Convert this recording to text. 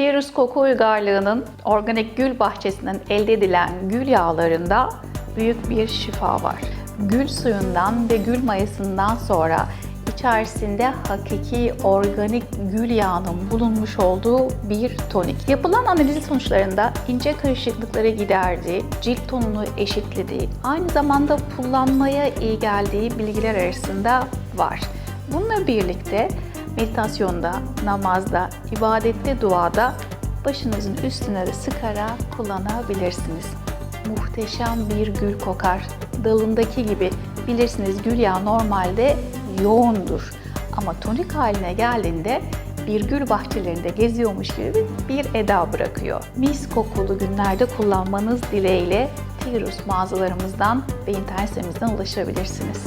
Tirus koku uygarlığının organik gül bahçesinden elde edilen gül yağlarında büyük bir şifa var. Gül suyundan ve gül mayasından sonra içerisinde hakiki organik gül yağının bulunmuş olduğu bir tonik. Yapılan analiz sonuçlarında ince kırışıklıkları giderdiği, cilt tonunu eşitlediği, aynı zamanda kullanmaya iyi geldiği bilgiler arasında var. Bununla birlikte meditasyonda, namazda, ibadette, duada başınızın üstüne de sıkarak kullanabilirsiniz. Muhteşem bir gül kokar. Dalındaki gibi bilirsiniz gül yağı normalde yoğundur. Ama tonik haline geldiğinde bir gül bahçelerinde geziyormuş gibi bir eda bırakıyor. Mis kokulu günlerde kullanmanız dileğiyle Tirus mağazalarımızdan ve internet sitemizden ulaşabilirsiniz.